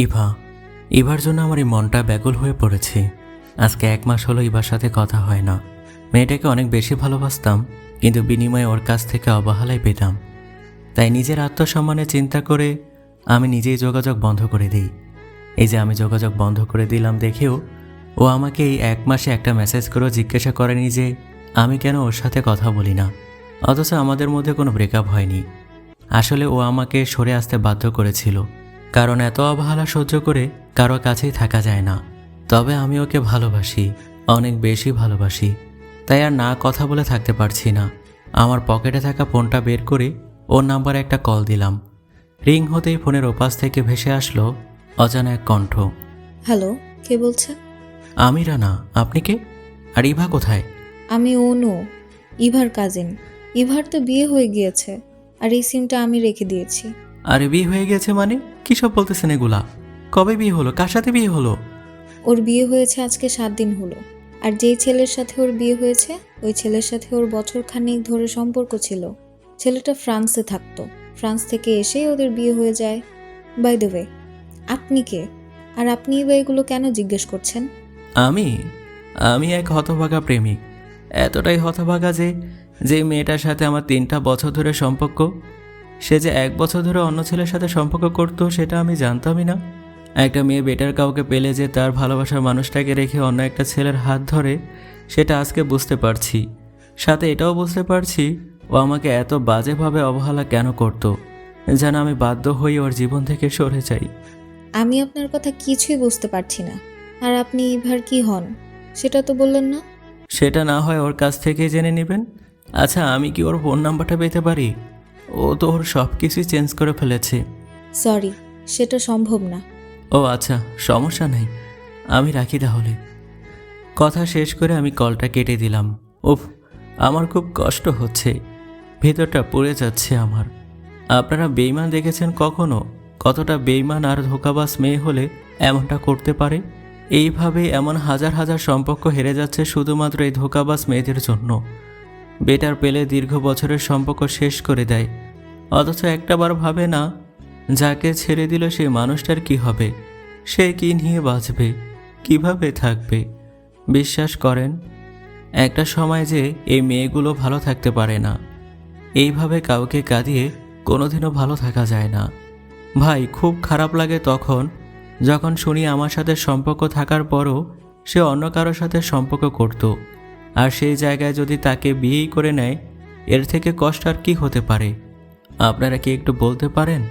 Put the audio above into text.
ইভা, ইভার জন্য আমার এই মনটা ব্যাকুল হয়ে পড়েছে। আজকে এক মাস হলো ইভার সাথে কথা হয় না। মেয়েটাকে অনেক বেশি ভালোবাসতাম, কিন্তু বিনিময়ে ওর কাছ থেকে অবহেলাই পেতাম। তাই নিজের আত্মসম্মানে চিন্তা করে আমি নিজেই যোগাযোগ বন্ধ করে দিই। এই যে আমি যোগাযোগ বন্ধ করে দিলাম দেখেও ও আমাকে এই এক মাসে একটা মেসেজ করেও জিজ্ঞাসা করেনি যে আমি কেন ওর সাথে কথা বলি না। অথচ আমাদের মধ্যে কোনো ব্রেকআপ হয়নি। আসলে ও আমাকে সরে আসতে বাধ্য করেছিল। কারণ এত অবহেলা সহ্য করে কারও কাছেই থাকা যায় না। তবে আমি ওকে ভালোবাসি অনেক বেশি ভালোবাসি। তাই আর না কথা বলে থাকতে পারছি না। আমার পকেটে থাকা ফোনটা বের করে ওর নাম্বারে একটা কল দিলাম। রিং হতেই ফোনের ওপাশ থেকে ভেসে আসলো অজানা এক কণ্ঠ। হ্যালো কে বলছে? আমি রানা আপনি কে? আর ইভা কোথায়? আমি অনু ইভার কাজিন। ইভার তো বিয়ে হয়ে গিয়েছে আর এই সিমটা আমি রেখে দিয়েছি। আরে বিয়ে হয়ে গেছে মানে? কী সব বলতেছেন এগুলা? কবে বিয়ে হলো? কার সাথে বিয়ে হলো? ওর বিয়ে হয়েছে আজকে সাত দিন হলো। আর যেই ছেলের সাথে ওর বিয়ে হয়েছে ওই ছেলের সাথে ওর বছর খানেক ধরে সম্পর্ক ছিল। ছেলেটা ফ্রান্সে থাকতো। ফ্রান্স থেকে এসেই ওদের বিয়ে হয়ে যায়। বাই দ্য ওয়ে আপনি কে? আর আপনি বা এগুলো কেন জিজ্ঞেস করছেন? আমি? আমি এক হতভাগা প্রেমিক। এতটাই হতভাগা যে যে মেয়েটার সাথে আমার তিনটা বছর ধরে সম্পর্ক সে যে এক বছর ধরে অন্য ছেলের সাথে সম্পর্ক করতো সেটা আমি জানতামই না। একটা মেয়ে বেটার কাউকে পেলে যে তার ভালোবাসার মানুষটাকে রেখে অন্য একটা ছেলের হাত ধরে সেটা আজকে বুঝতে পারছি। সাথে এটাও বুঝতে পারছি ও আমাকে এত বাজেভাবে অবহেলা কেন করতো যেন আমি বাধ্য হয়ে ওর জীবন থেকে সরে যাই। আমি আপনার কথা কিছুই বুঝতে পারছি না। আর আপনি এবার কি হন? সেটা তো বললেন না? সেটা না হয় ওর কাছ থেকে জেনে নেবেন। আচ্ছা আমি কি ওর ফোন নাম্বারটা পেতে পারি? ও তো ওর সব কিছুই চেঞ্জ করে ফেলেছে। সরি সেটা সম্ভব না। ও আচ্ছা সমস্যা নাই। আমি রাখি তাহলে। কথা শেষ করে আমি কলটা কেটে দিলাম। উফ আমার খুব কষ্ট হচ্ছে। ভেতরটা পড়ে যাচ্ছে আমার। আপনারা বেইমান দেখেছেন কখনো? কতটা বেইমান আর ধোকাবাস মেয়ে হলে এমনটা করতে পারে? এইভাবে এমন হাজার হাজার সম্পর্ক হেরে যাচ্ছে শুধুমাত্র এই ধোকাবাজ মেয়েদের জন্য। বেটার পেলে দীর্ঘ বছরের সম্পর্ক শেষ করে দেয়। অথচ একটাবার ভাবে না, যাকে ছেড়ে দিল সেই মানুষটার কি হবে? সে কি নিয়ে বাঁচবে? কীভাবে থাকবে? বিশ্বাস করেন, একটা সময় যে এই মেয়েগুলো ভালো থাকতে পারে না। এইভাবে কাউকে কাঁদিয়ে কোনোদিনও ভালো থাকা যায় না। ভাই, খুব খারাপ লাগে তখন যখন শুনি আমার সাথে সম্পর্ক থাকার পরও সে অন্য কারোর সাথে সম্পর্ক করত। আর সেই জায়গায় যদি তাকে বিয়েই করে নেয়, এর থেকে কষ্ট আর কি হতে পারে? আপনারা কি একটু বলতে পারেন?